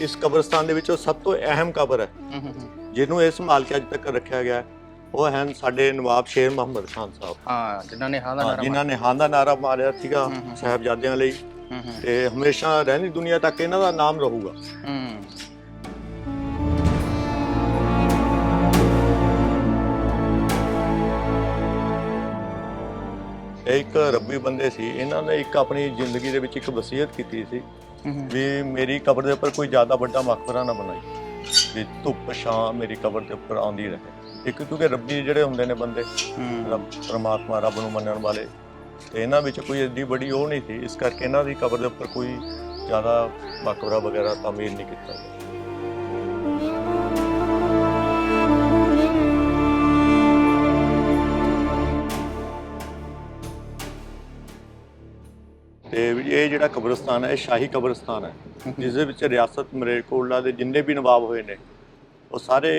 ਇਸ ਕਬਰਸਤਾਨ ਦੇ ਵਿੱਚੋਂ ਸਭ ਤੋਂ ਅਹਿਮ ਕਬਰ ਹੈ। ਜਿਹਨੂੰ ਇਹ ਸੰਭਾਲ ਕੇ ਅੱਜ ਤੱਕ ਰੱਖਿਆ ਗਿਆ ਹੈ, ਉਹ ਹਨ ਸਾਡੇ ਨਵਾਬ ਸ਼ੇਰ ਮੁਹੰਮਦ ਖਾਨ ਸਾਹਿਬ। ਹਾਂ ਜਿਨ੍ਹਾਂ ਨੇ ਹਾਂ ਦਾ ਨਾਰਾ ਜਿਨ੍ਹਾਂ ਨੇ ਹਾਂ ਦਾ ਨਾਰਾ ਮਾਰਿਆ ਸੀਗਾ। ਸਾਹਿਬਜ਼ਾਦਿਆਂ ਲਈ। ਤੇ ਹਮੇਸ਼ਾ ਰਹਿਣੀ ਦੁਨੀਆ ਤੱਕ ਇਹਨਾਂ ਦਾ ਨਾਮ ਰਹੂਗਾ। ਇੱਕ ਰੱਬੀ ਬੰਦੇ ਸੀ। ਇਹਨਾਂ ਨੇ ਇੱਕ ਆਪਣੀ ਜ਼ਿੰਦਗੀ ਦੇ ਵਿੱਚ ਇੱਕ ਵਸੀਅਤ ਕੀਤੀ ਸੀ। ਵੀ ਮੇਰੀ ਕਬਰ ਦੇ ਉੱਪਰ ਕੋਈ ਜ਼ਿਆਦਾ ਵੱਡਾ ਮਕਬਰਾ ਨਾ ਬਣਾਈ। ਵੀ ਧੁੱਪ ਛਾਂ ਮੇਰੀ ਕਬਰ ਦੇ ਉੱਪਰ ਆਉਂਦੀ ਰਹੇ। ਇੱਕ ਕਿਉਂਕਿ ਰੱਬੀ ਜਿਹੜੇ ਹੁੰਦੇ ਨੇ ਬੰਦੇ ਰੱਬ ਪਰਮਾਤਮਾ ਰੱਬ ਨੂੰ ਮੰਨਣ ਵਾਲੇ ਤੇ ਇਹਨਾਂ ਵਿੱਚ ਕੋਈ ਏਡੀ ਵੱਡੀ ਉਹ ਨਹੀਂ ਸੀ। ਇਸ ਕਰਕੇ ਇਹਨਾਂ ਦੀ ਕਬਰ ਦੇ ਉੱਪਰ ਕੋਈ ਜ਼ਿਆਦਾ ਮਕਬਰਾ ਵਗੈਰਾ ਤਾਮੀਰ ਨਹੀਂ ਕੀਤਾ ਗਿਆ। ਇਹ ਜਿਹੜਾ ਕਬਰਸਤਾਨ ਹੈ ਇਹ ਸ਼ਾਹੀ ਕਬਰਸਤਾਨ ਹੈ ਜਿਸ ਦੇ ਵਿੱਚ ਰਿਆਸਤ ਮਰੇਕੋਟਲਾ ਦੇ ਜਿੰਨੇ ਵੀ ਨਵਾਬ ਹੋਏ ਨੇ ਉਹ ਸਾਰੇ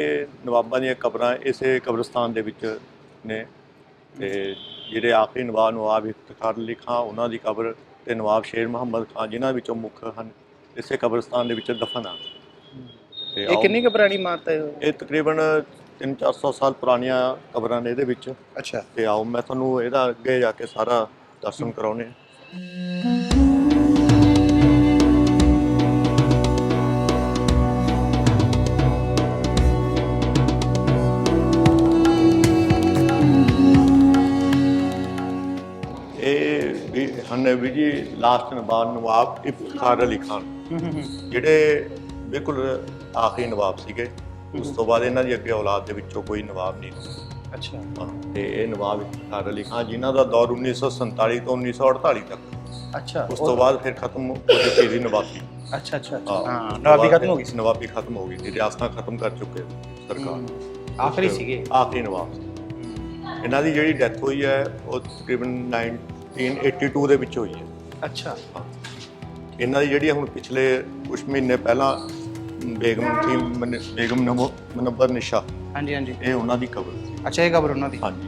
ਨਵਾਬਾਂ ਦੀਆਂ ਕਬਰਾਂ ਇਸੇ ਕਬਰਸਤਾਨ ਦੇ ਵਿੱਚ ਨੇ। ਤੇ ਜਿਹੜੇ ਆਖਰੀ ਨਵਾਬ ਨਵਾਬ ਇਫਤਖਾਰ ਅਲੀ ਖਾਂ ਉਹਨਾਂ ਦੀ ਕਬਰ ਤੇ ਨਵਾਬ ਸ਼ੇਰ ਮੁਹੰਮਦ ਖਾਨ ਜਿਨ੍ਹਾਂ ਵਿੱਚੋਂ ਮੁੱਖ ਹਨ ਇਸੇ ਕਬਰਸਤਾਨ ਦੇ ਵਿੱਚ ਦਫਨ ਤੇ ਇਹ ਕਿੰਨੀ ਕੁ ਪੁਰਾਣੀ ਮਾਤ ਹੈ ਇਹ? ਤਕਰੀਬਨ 3-400 ਸਾਲ ਪੁਰਾਣੀਆਂ ਕਬਰਾਂ ਨੇ ਇਹਦੇ ਵਿੱਚ। ਅੱਛਾ। ਤੇ ਆਓ ਮੈਂ ਤੁਹਾਨੂੰ ਇਹਦਾ ਅੱਗੇ ਜਾ ਕੇ ਸਾਰਾ ਦਰਸ਼ਨ ਕਰਾਉਣੇ ਆ ਹਨ ਵੀ ਜੀ ਲਾਸਟ ਨਵਾਬ ਨਵਾਬ ਇਫਤਖਾਰ ਅਲੀ ਖਾਨ। ਜਿਹੜੇ ਬਿਲਕੁਲ ਆਖਰੀ ਨਵਾਬ ਸੀਗੇ ਉਸ ਤੋਂ ਬਾਅਦ ਇਹਨਾਂ ਦੀ ਅੱਗੇ ਔਲਾਦ ਦੇ ਵਿੱਚੋਂ ਕੋਈ ਨਵਾਬ ਨਹੀਂ ਅੱਛਾ। ਤੇ ਇਹ ਨਵਾਬ ਇਫਤਖਾਰ ਅਲੀ ਖਾਨ ਜਿਨ੍ਹਾਂ ਦਾ ਦੌਰ 1947 ਤੋਂ 1948 ਤੱਕ। ਅੱਛਾ ਉਸ ਤੋਂ ਬਾਅਦ ਫਿਰ ਖਤਮ ਹੋ ਚੁੱਕੀ ਸੀ ਨਵਾਬੀ। ਅੱਛਾ ਅੱਛਾ। ਹਾਂ, ਨਵਾਬੀ ਖਤਮ ਹੋ ਗਈ ਸੀ। ਨਵਾਬੀ ਖਤਮ ਹੋ ਗਈ ਸੀ ਰਿਆਸਤਾਂ ਖਤਮ ਕਰ ਚੁੱਕੇ ਸਰਕਾਰ। ਆਖਰੀ ਸੀਗੇ। ਆਖਰੀ ਨਵਾਬ ਇਹਨਾਂ ਦੀ ਜਿਹੜੀ ਡੈਥ ਹੋਈ ਹੈ ਉਹ ਤਕਰੀਬਨ 1982 ਦੇ ਵਿੱਚ ਹੋਈ ਹੈ। ਅੱਛਾ। ਇਹਨਾਂ ਦੀ ਜਿਹੜੀ ਹੁਣ ਪਿਛਲੇ ਕੁਝ ਮਹੀਨੇ ਪਹਿਲਾਂ ਬੇਗਮ ਮਨ- ਬੇਗਮ ਨਮੋ ਮਨੱਬਰ ਨਿਸ਼ਾ। ਹਾਂਜੀ ਹਾਂਜੀ। ਇਹ ਉਹਨਾਂ ਦੀ ਕਬਰ ਸੀ। ਅੱਛਾ ਇਹ ਖਬਰ ਉਹਨਾਂ ਦੀ। ਹਾਂਜੀ।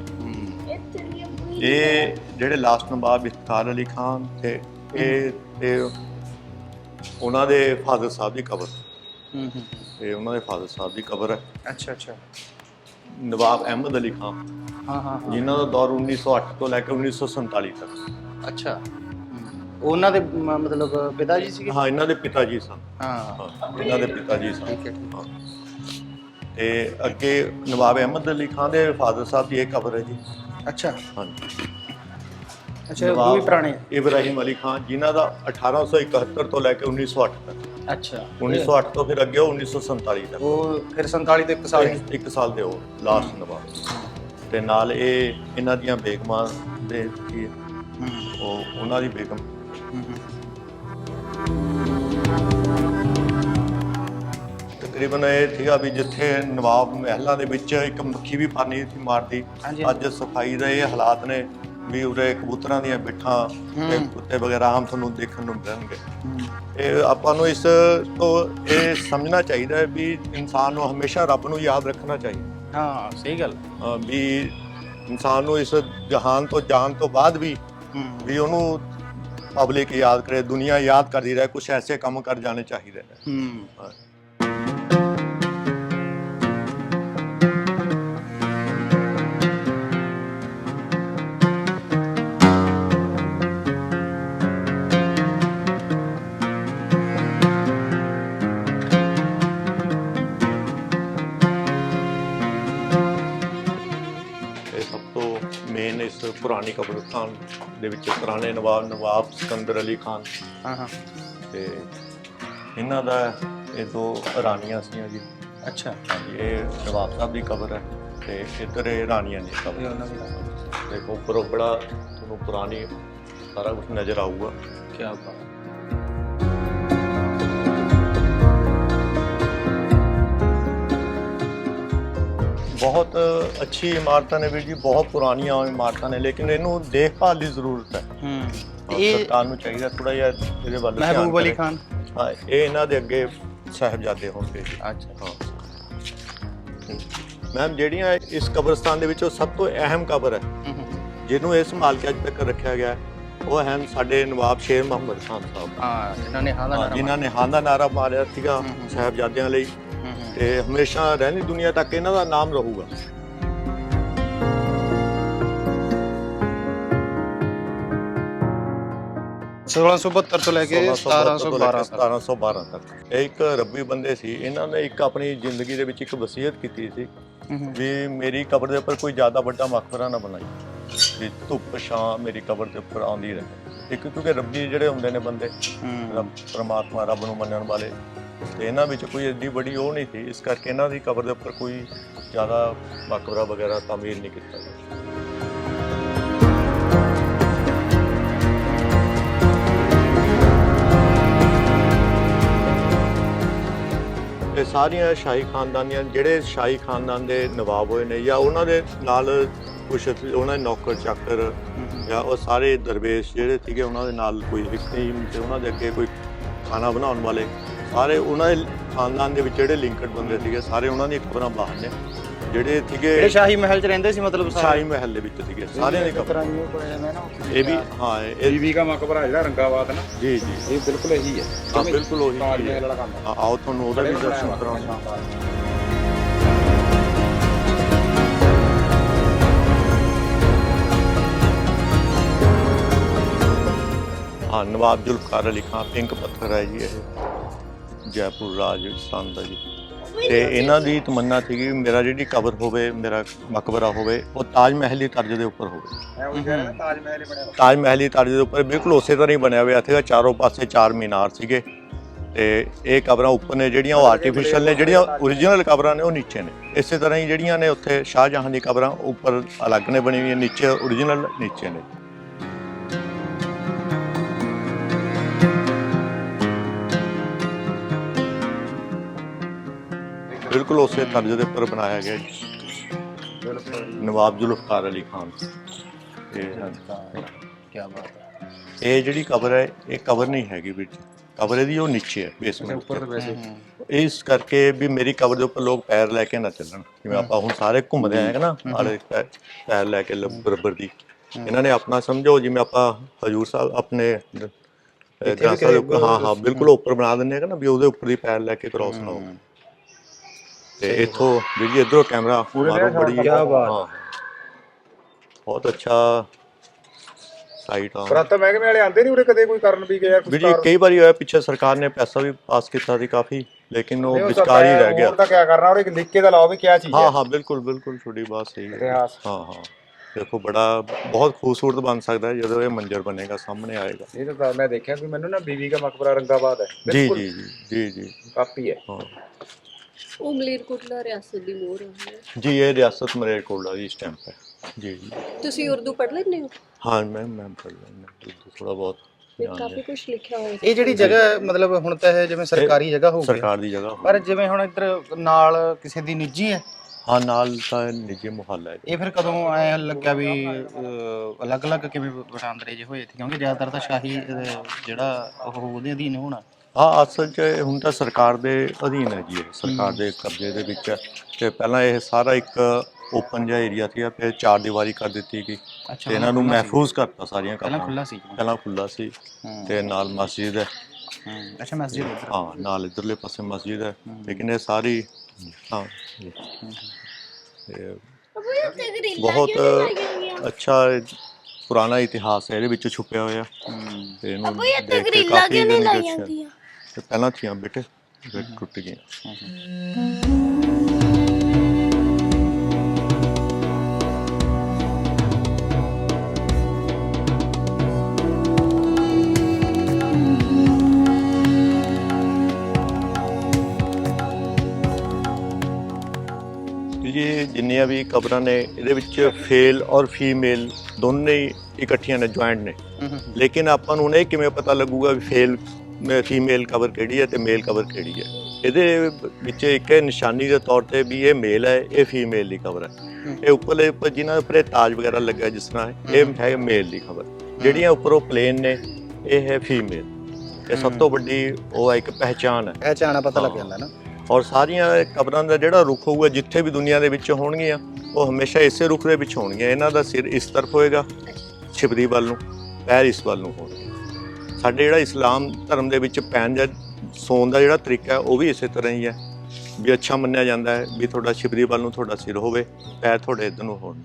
ਇਹ ਜਿਹੜੇ ਲਾਸਟ ਨਵਾਬ ਇਫਤਾਰ ਅਲੀ ਖਾਨ ਤੇ ਇਹ ਤੇ ਉਹਨਾਂ ਦੇ ਫਾਦਰ ਸਾਹਿਬ ਦੀ ਕਬਰ ਹੂੰ ਹੂੰ। ਤੇ ਉਹਨਾਂ ਦੇ ਫਾਦਰ ਸਾਹਿਬ ਦੀ ਕਬਰ ਹੈ। ਅੱਛਾ ਅੱਛਾ। ਨਵਾਬ ਅਹਿਮਦ ਅਲੀ ਖਾਨ। ਹਾਂ ਹਾਂ ਹਾਂ। ਜਿਨ੍ਹਾਂ ਦਾ ਦੌਰ 1908 ਤੋਂ ਲੈ ਕੇ 1947 ਤੱਕ। ਅੱਛਾ। ਉਹਨਾਂ ਦੇ ਮ- ਮਤਲਬ ਪਿਤਾ ਜੀ ਸੀਗੇ? ਹਾਂ ਇਹਨਾਂ ਦੇ ਪਿਤਾ ਜੀ ਸਨ। ਹਾਂ। ਹਾਂ, ਇਹਨਾਂ ਦੇ ਪਿਤਾ ਜੀ ਸਨ। ਠੀਕ ਹੈ ਠੀਕ ਹਾਂ। ਤੇ ਅੱਗੇ ਨਵਾਬ ਅਹਿਮਦ ਅਲੀ ਖਾਨ ਦੇ ਫਾਦਰ ਸਾਹਿਬ ਦੀ ਇਹ ਕਬਰ ਹੈ ਜੀ। ਅੱਛਾ। ਹਾਂਜੀ। ਅੱਛਾ ਉਹ ਵੀ ਪੁਰਾਣੇ ਇਬਰਾਹਿਮ ਅਲੀ ਖਾਨ ਜਿਨ੍ਹਾਂ ਦਾ 1871 ਤੋਂ ਲੈ ਕੇ 1908 ਤੱਕ। ਅੱਛਾ 1908 ਤੋਂ ਫਿਰ ਅੱਗੇ ਉਹ 1947 ਤੱਕ। ਉਹ ਫਿਰ 47 ਤੋਂ ਇੱਕ ਸਾਲ ਹੀ। ਇੱਕ ਸਾਲ ਦੇ ਉਹ ਲਾਸਟ ਨਵਾਬ। ਤੇ ਨਾਲ ਇਹ ਇਹਨਾਂ ਦੀਆਂ ਬੇਗਮਾਂ ਦੇ ਕੀ ਉਹ ਉਹਨਾਂ ਦੀ ਬੇਗਮ। ਤਕਰੀਬਨ ਇਹ ਸੀਗਾ ਵੀ ਜਿੱਥੇ ਨਵਾਬ ਮਹਿਲਾਂ ਦੇ ਵਿੱਚ ਇੱਕ ਮੱਖੀ ਵੀ ਪਾਣੀ ਸੀ ਮਾਰਦੀ। ਅੱਜ ਸਫ਼ਾਈ ਦੇ ਇਹ ਹਾਲਾਤ ਨੇ ਵੀ ਉਰੇ ਕਬੂਤਰਾਂ ਦੀਆਂ ਬਿੱਠਾਂ ਤੇ। ਕੁੱਤੇ ਵਗੈਰਾ ਆਮ ਤੁਹਾਨੂੰ ਦੇਖਣ ਨੂੰ ਮਿਲਣਗੇ। ਇਹ ਆਪਾਂ ਨੂੰ ਇਸ ਤੋਂ ਇਹ ਸਮਝਣਾ ਚਾਹੀਦਾ ਹੈ ਵੀ ਇਨਸਾਨ ਨੂੰ ਹਮੇਸ਼ਾ ਰੱਬ ਨੂੰ ਯਾਦ ਰੱਖਣਾ ਚਾਹੀਦਾ। ਹਾਂ ਸਹੀ ਗੱਲ। ਵੀ ਇਨਸਾਨ ਨੂੰ ਇਸ ਜਹਾਨ ਤੋਂ ਜਾਣ ਤੋਂ ਬਾਅਦ ਵੀ ਵੀ ਉਹਨੂੰ ਪਬਲਿਕ ਯਾਦ ਕਰੇ ਦੁਨੀਆ ਯਾਦ ਕਰਦੀ ਰਹੇ ਕੁਝ ਐਸੇ ਕੰਮ ਕਰ ਜਾਣੇ ਚਾਹੀਦੇ ਨੇ। ਹੂੰ। ਪੁਰਾਣੀ ਕਬਰਸਤਾਨ ਦੇ ਵਿੱਚ ਪੁਰਾਣੇ ਨਵਾਬ ਨਵਾਬ ਸਿਕੰਦਰ ਅਲੀ ਖਾਨ। ਹਾਂ ਹਾਂ। ਤੇ ਇਹਨਾਂ ਦਾ ਇਹ ਦੋ ਰਾਣੀਆਂ ਸੀਆਂ ਜੀ। ਅੱਛਾ। ਹਾਂਜੀ ਇਹ ਨਵਾਬ ਸਾਹਿਬ ਦੀ ਕਬਰ ਹੈ ਤੇ ਇੱਧਰ ਇਹ ਰਾਣੀਆਂ ਦੀ ਕਬਰ। ਦੀ ਦੇਖੋ ਉੱਪਰੋਂ ਬੜਾ ਤੁਹਾਨੂੰ ਪੁਰਾਣੀ ਸਾਰਾ ਕੁਝ ਨਜ਼ਰ ਆਊਗਾ। ਕੀ ਬਾਤ ਬਹੁਤ ਅੱਛੀ ਇਮਾਰਤਾਂ ਨੇ ਵੀਰ ਜੀ ਬਹੁਤ ਪੁਰਾਣੀਆਂ ਇਮਾਰਤਾਂ ਨੇ ਲੇਕਿਨ ਇਹਨੂੰ ਦੇਖਭਾਲ ਦੀ ਜ਼ਰੂਰਤ ਹੈ। ਹੂੰ। ਇਹ ਸਰਕਾਰ ਨੂੰ ਚਾਹੀਦਾ ਥੋੜਾ ਜਿਹਾ ਇਹਦੇ ਵੱਲ ਧਿਆਨ ਮਹਿਬੂਬ ਅਲੀ। ਖਾਨ? ਹਾਂ ਇਹ ਇਹਨਾਂ ਦੇ ਅੱਗੇ ਸਾਹਿਬਜ਼ਾਦੇ ਹੋਣਗੇ ਜੀ। ਅੱਛਾ। ਹਾਂ ਮੈਮ ਜਿਹੜੀਆਂ ਇਸ ਕਬਰਸਤਾਨ ਦੇ ਵਿੱਚੋਂ ਸਭ ਤੋਂ ਅਹਿਮ ਕਬਰ ਹੈ ਹੂੰ ਹੂੰ। ਜਿਹਨੂੰ ਇਹ ਸੰਭਾਲ ਕੇ ਅੱਜ ਤੱਕ ਰੱਖਿਆ ਗਿਆ ਹੈ, ਉਹ ਹਨ ਸਾਡੇ ਨਵਾਬ ਸ਼ੇਰ ਮੁਹੰਮਦ ਖਾਨ ਸਾਹਿਬ। ਹਾਂ ਇਹਨਾਂ ਨੇ ਹਾਂ ਦਾ ਹਾਂ, ਨਾਰਾ ਜਿਨ੍ਹਾਂ ਨੇ ਹਾਂ ਦਾ ਨਾਰਾ ਮਾਰਿਆ ਸੀਗਾ ਹੂੰ, ਹੂੰ। ਸਾਹਿਬਜ਼ਾਦਿਆਂ ਲਈ। ਹੂੰ, ਹੂੰ। ਤੇ ਹਮੇਸ਼ਾ ਰਹਿੰਦੀ ਦੁਨੀਆ ਤੱਕ ਇਹਨਾਂ ਦਾ ਨਾਮ ਰਹੂਗਾ। 1672 ਤੋਂ ਲੈ ਕੇ 1712 ਤੱਕ। 1712 ਤੱਕ। ਇਹ ਇੱਕ ਰੱਬੀ ਬੰਦੇ ਸੀ। ਇਹਨਾਂ ਨੇ ਇੱਕ ਆਪਣੀ ਜ਼ਿੰਦਗੀ ਦੇ ਵਿੱਚ ਇੱਕ ਵਸੀਅਤ ਕੀਤੀ ਸੀ। ਵੀ ਮੇਰੀ ਕਬਰ ਦੇ ਉੱਪਰ ਕੋਈ ਜ਼ਿਆਦਾ ਵੱਡਾ ਮਕਬਰਾ ਨਾ ਬਣਾਈ। ਵੀ ਧੁੱਪ ਛਾਂ ਮੇਰੀ ਕਬਰ ਦੇ ਉੱਪਰ ਆਉਂਦੀ ਰਹੇ। ਇੱਕ ਕਿਉਂਕਿ ਰੱਬੀ ਜਿਹੜੇ ਹੁੰਦੇ ਨੇ ਬੰਦੇ ਪ੍ਰਮਾਤਮਾ ਰੱਬ ਨੂੰ ਮੰਨਣ ਵਾਲੇ। ਤੇ ਇਹਨਾਂ ਵਿੱਚ ਕੋਈ ਏਡੀ ਵੱਡੀ ਉਹ ਨਹੀਂ ਸੀ, ਇਸ ਕਰਕੇ ਇਹਨਾਂ ਦੀ ਕਬਰ ਦੇ ਉੱਪਰ ਕੋਈ ਜ਼ਿਆਦਾ ਮਕਬਰਾ ਵਗੈਰਾ ਤਾਮੀਰ ਨਹੀਂ ਕੀਤਾ ਗਿਆ। ਇਹ ਸਾਰੀਆਂ ਸ਼ਾਹੀ ਖਾਨਦਾਨੀਆਂ, ਜਿਹੜੇ ਸ਼ਾਹੀ ਖਾਨਦਾਨ ਦੇ ਨਵਾਬ ਹੋਏ ਨੇ ਜਾਂ ਉਹਨਾਂ ਦੇ ਨਾਲ ਕੁਛ ਉਹਨਾਂ ਦੇ ਨੌਕਰ, ਚਾਕਰ ਜਾਂ ਉਹ ਸਾਰੇ ਦਰਵੇਸ਼ ਜਿਹੜੇ ਸੀਗੇ, ਉਹਨਾਂ ਦੇ ਨਾਲ ਕੋਈ ਹਕੀਮ ਤੇ ਉਹਨਾਂ ਦੇ ਅੱਗੇ ਕੋਈ ਖਾਣਾ ਬਣਾਉਣ ਵਾਲੇ ਸਾਰੇ ਉਹਨਾਂ ਦੇ ਖਾਨਦਾਨ ਦੇ ਵਿੱਚ ਜਿਹੜੇ ਲਿੰਕਡ ਬੰਦੇ ਸੀਗੇ ਸਾਰੇ ਉਹਨਾਂ ਦੀਆਂ ਖਬਰਾਂ ਬਾਹਰ ਨੇ। ਜਿਹੜੇ ਜਿਹੜੇ ਸੀਗੇ ਸ਼ਾਹੀ ਮਹਿਲ 'ਚ ਰਹਿੰਦੇ ਸੀ ਮਤਲਬ ਸ਼ਾਹੀ ਮਹਿਲ ਦੇ ਵਿੱਚ ਸੀਗੇ ਸਾਰਿਆਂ ਦੀ ਖਬਰ। ਇਹ ਵੀ ਹਾਂ ਇਹ ਬੀਬੀ ਦਾ ਮਕਬਰਾ ਜਿਹੜਾ ਰੰਗਾਬਾਦ ਹੈ ਨਾ ਜੀ ਜੀ। ਇਹ ਬਿਲਕੁਲ ਇਹੀ ਹੈ। ਹਾਂ ਬਿਲਕੁਲ ਉਹੀ ਹੈ। ਆਓ ਤੁਹਾਨੂੰ ਉਹਦਾ ਵੀ ਦਰਸ਼ਨ ਕਰਾਉਂਗਾ ਹਾਂ। ਨਵਾਬ ਜ਼ੁਲਫਕਾਰ ਅਲੀ ਖਾਨ ਪਿੰਕ ਪੱਥਰ ਹੈ ਜੀ ਇਹ। ਜੈਪੁਰ ਰਾਜਸਥਾਨ ਦਾ ਜੀ। ਤੇ ਇਹਨਾਂ ਦੀ ਤਮੰਨਾ ਸੀਗੀ ਵੀ ਮੇਰਾ ਜਿਹੜੀ ਕਬਰ ਹੋਵੇ ਮੇਰਾ ਮਕਬਰਾ ਹੋਵੇ ਉਹ ਤਾਜ ਮਹਿਲ ਦੀ ਤਰਜ਼ ਦੇ ਉੱਪਰ ਹੋਵੇ। ਤਾਜ ਮਹਿਲ ਦੀ ਤਰਜ਼ ਦੇ ਉੱਪਰ ਬਿਲਕੁਲ ਉਸੇ ਤਰ੍ਹਾਂ ਹੀ ਬਣਿਆ ਹੋਇਆ। ਸੀਗਾ ਚਾਰੋਂ ਪਾਸੇ ਚਾਰ ਮੀਨਾਰ ਸੀਗੇ। ਤੇ ਇਹ ਕਬਰਾਂ ਉੱਪਰ ਨੇ ਜਿਹੜੀਆਂ ਉਹ ਆਰਟੀਫੀਸ਼ੀਅਲ ਨੇ ਜਿਹੜੀਆਂ ਓਰੀਜਨਲ ਕਬਰਾਂ ਨੇ ਉਹ ਨੀਚੇ ਨੇ। ਇਸੇ ਤਰ੍ਹਾਂ ਹੀ ਜਿਹੜੀਆਂ ਨੇ ਉੱਥੇ ਸ਼ਾਹਜਹਾਂ ਦੀ ਕਬਰਾਂ ਉੱਪਰ ਅਲੱਗ ਨੇ ਬਣੀ ਹੋਈਆਂ ਨੀਚੇ ਓਰੀਜਨਲ ਨੀਚੇ ਨੇ। ਬਿਲਕੁਲ ਉਸੇ ਤਰਜ਼ ਦੇ ਉੱਪਰ ਬਣਾਇਆ ਗਿਆ ਜੀ। ਨਵਾਬ ਜ਼ੁਲਫਕਾਰ ਅਲੀ ਖਾਨ। ਇਹ ਕੀ ਬਾਤ ਹੈ। ਇਹ ਜਿਹੜੀ ਕਬਰ ਹੈ ਇਹ ਕਬਰ ਨਹੀਂ ਹੈਗੀ ਵਿੱਚ ਕਬਰ ਇਹਦੀ ਉਹ ਨੀਚੇ ਹੈ ਬੇਸਮੈਂਟ ਉੱਪਰ ਤਾਂ। ਵੈਸੇ। ਇਸ ਕਰਕੇ ਵੀ ਮੇਰੀ ਕਬਰ ਦੇ ਉੱਪਰ ਲੋਕ ਪੈਰ ਲੈ ਕੇ ਨਾ ਚੱਲਣ। ਜਿਵੇਂ ਆਪਾਂ ਹੁਣ ਸਾਰੇ ਘੁੰਮਦੇ ਆਏ ਨਾ ਆਲੇ ਪੈਰ ਲੈ ਕੇ ਬਰਾਬਰ ਦੀ। ਇਹਨਾਂ ਨੇ ਆਪਣਾ ਸਮਝੋ ਜਿਵੇਂ ਆਪਾਂ ਹਜੂਰ ਸਾਹਿਬ ਆਪਣੇ ਗ੍ਰੰਥ ਸਾਹਿਬ ਹਾਂ ਹਾਂ ਬਿਲਕੁਲ ਉੱਪਰ ਬਣਾ ਦਿੰਦੇ ਆ ਨਾ ਵੀ ਉਹਦੇ ਉੱਪਰ ਹੀ ਪੈਰ ਲੈ ਕੇ ਕ੍ਰਾਸ ਨਾ ਹੋਵੇ। ਤੇ ਇਥੋਂ ਵੀ ਜੀ ਇਧਰੋਂ ਕੈਮਰਾ ਮਾਰੋ ਬੜੀ ਕਿਆ ਬਾਤ। ਹਾਂ। ਬਹੁਤ ਅੱਛਾ ਸਾਈਟ ਆ। ਪ੍ਰਾਂਤ ਮਹਿਕਮੇ ਵਾਲੇ ਆਂਦੇ ਨਹੀਂ ਉਰੇ ਕਦੇ ਕੋਈ ਕਰਨ ਵੀ ਗਿਆ ਕੁਝ ਵੀ ਜੀ ਕਈ ਵਾਰੀ ਹੋਇਆ ਪਿੱਛੇ ਸਰਕਾਰ ਨੇ ਪੈਸਾ ਵੀ ਪਾਸ ਕੀਤਾ ਸੀ ਕਾਫੀ ਲੇਕਿਨ ਉਹ ਵਿਚਕਾਰ ਹੀ ਰਹਿ ਗਿਆ। ਤਾਂ ਕੀ ਕਰਨਾ ਉਰੇ ਲਿਖ ਕੇ ਤਾਂ ਲਾਓ ਵੀ ਕੀ ਚੀਜ਼ ਹਾਂ ਹੈ। ਹਾਂ ਬਿਲਕੁਲ ਬਿਲਕੁਲ ਤੁਹਾਡੀ ਬਾਤ ਸਹੀ ਹੈ। ਹਾਂ ਹਾਂ। ਦੇਖੋ ਬੜਾ ਬਹੁਤ ਖੂਬਸੂਰਤ ਬਣ ਸਕਦਾ ਹੈ ਜਦੋਂ ਇਹ ਮੰਜ਼ਰ ਬਣੇਗਾ ਸਾਹਮਣੇ ਆਏਗਾ। ਇਹ ਤਾਂ ਮੈਂ ਦੇਖਿਆ ਵੀ ਮੈਨੂੰ ਨਾ ਬੀਬੀ ਦਾ ਮਕਬਰਾ ਰੰਗਾਬਾਦ ਹੈ। ਜੀ ਜੀ ਜੀ ਜੀ ਜੀ। ਕਾਪੀ ਹੈ। ਹਾਂ। ਉਹ ਮਲੇਰਕੋਟਲਾ ਰਿਆਸਤ ਦੀ ਮੋਹਰ ਹੈ ਜੀ ਇਹ ਰਿਆਸਤ ਮਰੇਲਕੋਟਲਾ ਦੀ ਸਟੈਂਪ ਹੈ ਜੀ ਜੀ। ਤੁਸੀਂ ਉਰਦੂ ਪੜ੍ਹ ਲੈਂਦੇ ਹੋ? ਹਾਂ ਮੈਂ ਮੈਂ ਪੜ੍ਹ ਲੈਂਦਾ ਥੋੜਾ ਬਹੁਤ ਤੇ ਜਾਣਦੇ ਕਾਫੀ ਕੁਝ ਲਿਖਿਆ ਹੋਇਆ ਇਹ ਜਿਹੜੀ ਜਗ੍ਹਾ ਹੈ, ਮਤਲਬ ਹੁਣ ਤਾਂ ਇਹ ਜਿਵੇਂ ਸਰਕਾਰੀ ਜਗ੍ਹਾ ਹੋ ਗਈ। ਸਰਕਾਰ ਦੀ ਜਗ੍ਹਾ ਪਰ ਜਿਵੇਂ ਹੁਣ ਇੱਧਰ ਨਾਲ ਕਿਸੇ ਦੀ ਨਿੱਜੀ ਹੈ? ਹਾਂ ਨਾਲ ਤਾਂ ਇਹ ਨਿੱਜੀ ਮੁਹੱਲਾ ਹੈ ਇਹ ਫਿਰ ਕਦੋਂ ਐ ਲੱਗਿਆ ਵੀ ਅਹ, ਅਲੱਗ-ਅਲੱਗ ਕਿਵੇਂ ਵਟਾਂਦਰੇ ਜੇ ਹੋਏ ਸੀ ਕਿਉਂਕਿ ਜ਼ਿਆਦਾਤਰ ਤਾਂ ਸ਼ਾਹੀ ਅਹ, ਜਿਹੜਾ ਉਹ ਉਹਦੇ ਅਧੀਨ ਹੋਣਾ। ਹਾਂ ਅਸਲ 'ਚ ਇਹ ਹੁਣ ਤਾਂ ਸਰਕਾਰ ਦੇ ਅਧੀਨ ਹੈ ਜੀ ਇਹ ਸਰਕਾਰ ਦੇ ਕਬਜ਼ੇ ਦੇ ਵਿੱਚ ਹੈ। ਤੇ ਪਹਿਲਾਂ ਇਹ ਸਾਰਾ ਇੱਕ ਓਪਨ ਜਿਹਾ ਏਰੀਆ ਸੀ ਫਿਰ ਚਾਰ ਦੀਵਾਰੀ ਕਰ ਦਿੱਤੀ ਗਈ। ਤੇ ਇਹਨਾਂ ਨੂੰ ਮਹਿਫੂਜ਼ ਕਰਤਾ ਸਾਰੀਆਂ ਪਹਿਲਾਂ ਖੁੱਲਾ ਸੀ ਪਹਿਲਾਂ ਖੁੱਲਾ ਸੀ ਤੇ ਨਾਲ ਮਸਜਿਦ ਹੈ। ਹੂੰ, ਅੱਛਾ ਮਸਜਿਦ ਉੱਧਰ। ਹਾਂ ਨਾਲ ਇਧਰਲੇ ਪਾਸੇ ਮਸਜਿਦ ਹੈ। ਲੇਕਿਨ ਇਹ ਸਾਰੀ ਹਾਂ ਬਹੁਤ ਅੱਛਾ ਪੁਰਾਣਾ ਇਤਿਹਾਸ ਹੈ ਇਹਦੇ ਵਿੱਚ ਛੁਪਿਆ ਹੋਇਆ। ਤੇ ਇਹਨੂੰ ਦੇਖ ਕੇ ਕਾਫੀ ਦਿਨ ਗਏ ਤੇ ਪਹਿਲਾਂ ਥੀਆਂ ਬੇਟੇ ਫਿਰ ਟੁੱਟ ਗਈਆਂ। ਇਹ ਜਿੰਨੀਆਂ ਵੀ ਕਬਰਾਂ ਨੇ ਇਹਦੇ ਵਿੱਚ ਫੇਲ ਔਰ ਫੀਮੇਲ ਦੋਨੇ ਹੀ ਇਕੱਠੀਆਂ ਨੇ ਜੁਆਇੰਟ ਨੇ। ਲੇਕਿਨ ਆਪਾਂ ਨੂੰ ਇਹ ਕਿਵੇਂ ਪਤਾ ਲੱਗੂਗਾ ਵੀ ਫੇਲ ਫੀਮੇਲ ਕਬਰ ਕਿਹੜੀ ਹੈ ਤੇ ਮੇਲ ਕਬਰ ਕਿਹੜੀ ਹੈ। ਇਹਦੇ ਵਿੱਚ ਇੱਕ ਇਹ ਨਿਸ਼ਾਨੀ ਦੇ ਤੌਰ ਤੇ ਵੀ ਇਹ ਮੇਲ ਹੈ ਇਹ ਫੀਮੇਲ ਦੀ ਕਬਰ ਹੈ। ਇਹ ਉੱਪਰਲੇ ਉੱਪਰ ਜਿਨ੍ਹਾਂ ਉੱਪਰ ਤਾਜ ਵਗੈਰਾ ਲੱਗਾ ਜਿਸ ਤਰ੍ਹਾਂ ਹੈ, ਇਹ ਹੈ। ਮੇਲ ਦੀ ਖਬਰ ਜਿਹੜੀਆਂ ਉੱਪਰੋਂ ਪਲੇਨ ਨੇ ਇਹ ਹੈ ਫੀਮੇਲ ਇਹ ਸਭ ਤੋਂ ਵੱਡੀ ਉਹ ਹੈ ਇੱਕ ਪਹਿਚਾਨ ਹੈ। ਇਹ ਚਾਣਾ ਪਤਾ ਲੱਗ ਜਾਂਦਾ ਨਾ। ਔਰ ਸਾਰੀਆਂ ਕਬਰਾਂ ਦਾ ਜਿਹੜਾ ਰੁਖ ਹੋਊਗਾ ਜਿੱਥੇ ਵੀ ਦੁਨੀਆ ਦੇ ਵਿੱਚ ਹੋਣਗੀਆਂ ਉਹ ਹਮੇਸ਼ਾ ਇਸੇ ਰੁਖ ਦੇ ਵਿੱਚ ਹੋਣਗੀਆਂ। ਇਹਨਾਂ ਦਾ ਸਿਰ ਇਸ ਤਰਫ ਹੋਏਗਾ ਛਿਪਦੀ ਵੱਲ ਨੂੰ ਪੈਰ ਇਸ ਵੱਲ ਨੂੰ ਹੋਣਗੇ। ਸਾਡੇ ਜਿਹੜਾ ਇਸਲਾਮ ਧਰਮ ਦੇ ਵਿੱਚ ਪੈਣ ਜਾਂ ਸੌਣ ਦਾ ਜਿਹੜਾ ਤਰੀਕਾ ਹੈ ਉਹ ਵੀ ਇਸੇ ਤਰ੍ਹਾਂ ਹੀ ਹੈ। ਵੀ ਅੱਛਾ ਮੰਨਿਆ ਜਾਂਦਾ ਹੈ ਵੀ ਤੁਹਾਡਾ ਛਿਪਰੀ ਵੱਲ ਨੂੰ ਤੁਹਾਡਾ ਸਿਰ ਹੋਵੇ ਪੈਰ ਤੁਹਾਡੇ ਇੱਧਰ ਨੂੰ ਹੋਣ।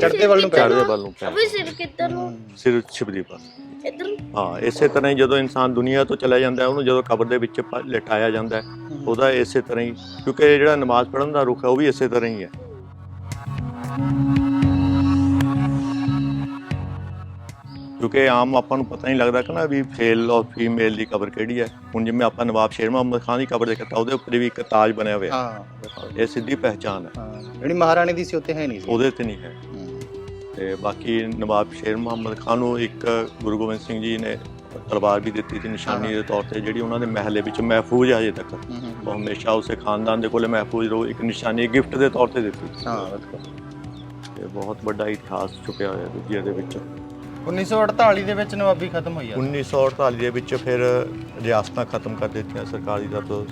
ਚੜ੍ਹਦੇ ਵੱਲ ਨੂੰ ਪੈਰ ਚੜ੍ਹਦੇ ਵੱਲ ਨੂੰ ਪੈਰ ਸਿਰ ਕਿੱਧਰ ਨੂੰ? ਸਿਰ ਛਿਪਰੀ ਵੱਲ। ਇੱਧਰ ਨੂੰ? ਹਾਂ ਇਸੇ ਤਰ੍ਹਾਂ ਹੀ ਜਦੋਂ ਇਨਸਾਨ ਦੁਨੀਆ ਤੋਂ ਚਲਾ ਜਾਂਦਾ ਹੈ ਉਹਨੂੰ ਜਦੋਂ ਕਬਰ ਦੇ ਵਿੱਚ ਲਿਟਾਇਆ ਜਾਂਦਾ ਹੈ ਉਹਦਾ ਇਸੇ ਤਰ੍ਹਾਂ ਹੀ ਕਿਉਂਕਿ ਜਿਹੜਾ ਨਮਾਜ਼ ਪੜ੍ਹਨ ਦਾ ਰੁਖ ਹੈ ਉਹ ਵੀ ਇਸੇ ਤਰ੍ਹਾਂ ਹੀ ਹੈ। ਕਿਉਂਕਿ ਆਮ ਆਪਾਂ ਨੂੰ ਪਤਾ ਨਹੀਂ ਲੱਗਦਾ ਕਿ ਨਾ ਵੀ ਫੇਲ ਔਰ ਫੀਮੇਲ ਦੀ ਕਬਰ ਕਿਹੜੀ ਹੈ। ਹੁਣ ਜਿਵੇਂ ਆਪਾਂ ਨਵਾਬ ਸ਼ੇਰ ਮੁਹੰਮਦ ਖਾਨ ਦੀ ਕਬਰ ਦੇਖਿਆ ਤਾਂ ਉਹਦੇ ਉੱਪਰ ਵੀ ਇੱਕ ਤਾਜ ਬਣਿਆ ਹੋਇਆ। ਹਾਂ ਇਹ ਸਿੱਧੀ ਪਹਿਚਾਨ ਹੈ। ਹਾਂ ਜਿਹੜੀ ਮਹਾਰਾਣੀ ਦੀ ਸੀ ਉੱਤੇ ਹੈ ਨਹੀਂ ਸੀ। ਉਹਦੇ ਤੇ ਨਹੀਂ ਹੈ। ਹੂੰ। ਤੇ ਬਾਕੀ ਨਵਾਬ ਸ਼ੇਰ ਮੁਹੰਮਦ ਖਾਨ ਨੂੰ ਇੱਕ ਗੁਰੂ ਗੋਬਿੰਦ ਸਿੰਘ ਜੀ ਨੇ ਤਲਵਾਰ ਵੀ ਦਿੱਤੀ ਸੀ ਨਿਸ਼ਾਨੀ ਦੇ ਤੌਰ ਤੇ ਜਿਹੜੀ ਉਹਨਾਂ ਦੇ ਮਹਿਲ ਦੇ ਵਿੱਚ ਮਹਿਫੂਜ਼ ਹੈ ਅਜੇ ਤੱਕ। ਹੂੰ, ਹੂੰ, ਉਹ ਹਮੇਸ਼ਾ ਉਸੇ ਖਾਨਦਾਨ ਦੇ ਕੋਲੇ ਮਹਿਫੂਜ਼ ਰਹੋ ਇੱਕ ਨਿਸ਼ਾਨੀ ਗਿਫਟ ਦੇ ਤੌਰ ਤੇ ਦਿੱਤੀ ਹਾਂ। ਬਿਲਕੁਲ ਤੇ ਬਹੁਤ ਵੱਡਾ ਇਤਿਹਾਸ ਛੁਪਿਆ ਹੋਇਆ ਦੂਜੀ ਇਹਦੇ ਵਿੱਚ। 1948 ਦੇ ਵਿੱਚ ਨਵਾਬੀ ਖਤਮ ਹੋਈ ਆ। 1948 ਦੇ ਵਿੱਚ ਫਿਰ ਰਿਆਸਤਾਂ ਖਤਮ ਕਰ ਦਿੱਤੀਆਂ ਸਰਕਾਰੀ ਦਾ ਤੋਂ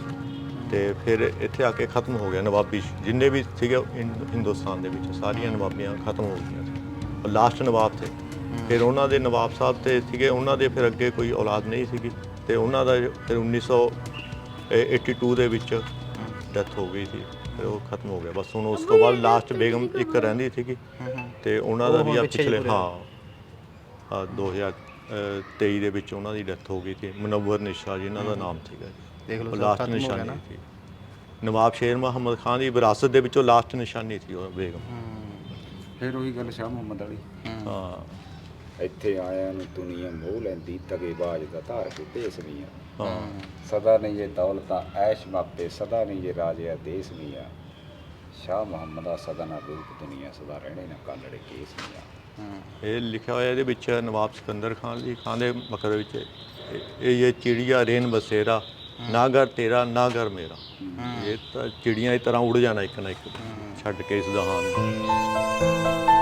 ਤੇ ਫਿਰ ਇੱਥੇ ਆ ਕੇ ਖਤਮ ਹੋ ਗਿਆ ਨਵਾਬੀ ਜਿੰਨੇ ਵੀ ਸੀਗੇ ਹਿੰਦ- ਹਿੰਦੁਸਤਾਨ ਦੇ ਵਿੱਚ ਸਾਰੀਆਂ ਨਵਾਬੀਆਂ ਖਤਮ ਹੋ ਗਈਆਂ ਸੀ। ਲਾਸਟ ਨਵਾਬ ਤੇ ਫਿਰ ਉਹਨਾਂ ਦੇ ਨਵਾਬ ਸਾਹਿਬ ਤੇ ਸੀਗੇ ਉਹਨਾਂ ਦੇ ਫਿਰ ਅੱਗੇ ਕੋਈ ਔਲਾਦ ਨਹੀਂ ਸੀਗੀ ਤੇ ਉਹਨਾਂ ਦਾ ਫਿਰ 1982 ਦੇ ਵਿੱਚ ਡੈਥ ਹੋ ਗਈ ਸੀ ਫਿਰ ਉਹ ਖਤਮ ਹੋ ਗਿਆ। ਬਸ ਹੁਣ ਉਸ ਤੋਂ ਬਾਅਦ ਲਾਸਟ ਬੇਗਮ ਇੱਕ ਰਹਿੰਦੀ ਸੀਗੀ ਤੇ ਉਹਨਾਂ ਦਾ ਉਹ ਵੀ ਹੁਣ ਆ ਪਿੱਛੇ ਜਿਹੇ ਪਿਛਲੇ ਪੂਰੇ ਹਾਂ। 2023 ਦੇ ਵਿੱਚ ਉਹਨਾਂ ਦੀ ਡੈਥ ਹੋ ਗਈ ਸੀ। ਮਨਵਰ ਨਿਸ਼ਾ ਜੀ ਇਹਨਾਂ ਦਾ ਨਾਮ ਸੀਗਾ ਜੀ। ਦੇਖ ਲਓ ਲਾਸਟ ਖਤਮ ਹੋ ਗਿਆ ਨਿਸ਼ਾਨੀ ਨਾ। ਸੀ। ਨਵਾਬ ਸ਼ੇਰ ਮੁਹੰਮਦ ਖਾਨ ਦੀ ਵਿਰਾਸਤ ਦੇ ਵਿੱਚੋਂ ਲਾਸਟ ਨਿਸ਼ਾਨੀ ਸੀ ਉਹ ਬੇਗਮ। ਫਿਰ ਉਹੀ ਗੱਲ ਸ਼ਾਹ ਮੁਹੰਮਦ ਵਾਲੀ। ਹਾਂ। ਇੱਥੇ ਆਇਆਂ ਨੂੰ ਦੁਨੀਆ ਮੋਹ ਲੈਂਦੀ ਤਗੇ ਬਾਜ ਦਾ ਧਾਰ ਕੇ ਦੇਸ ਮੀਆਂ। ਹਾਂ। ਸਦਾ ਨਹੀਂ ਇਹ ਦੌਲਤਾਂ ਐਸ਼ ਮਾਪੇ ਸਦਾ ਨਹੀਂ ਇਹ ਰਾਜਿਆ ਦੇਸ ਮੀਆਂ। ਸ਼ਾਹ ਮੁਹੰਮਦ ਦਾ ਸਦਾ ਨਾ ਰੂਪ ਦੁਨੀਆ ਸਦਾ ਰਹਿਣੇ ਨਾ ਕਾਲੜੇ ਕੇਸ ਮੀਆਂ। ਇਹ ਲਿਖਿਆ ਹੋਇਆ ਇਹਦੇ ਵਿੱਚ ਨਵਾਬ ਸਿਕੰਦਰ ਖਾਨ ਜੀ ਖਾਨ ਦੇ ਮਕਰ ਵਿੱਚ ਇਹ- ਇਹ ਇਹ ਚਿੜੀਆ ਰੇਨ ਬਸੇਰਾ ਨਾ ਘਰ ਤੇਰਾ ਨਾ ਘਰ ਮੇਰਾ। ਇਹ ਤਾਂ ਚਿੜੀਆਂ ਦੀ ਤਰ੍ਹਾਂ ਉੜ ਜਾਣਾ ਇੱਕ ਨਾ ਇੱਕ ਛੱਡ ਕੇ ਇਸ ਜਹਾਨ ਨੂੰ।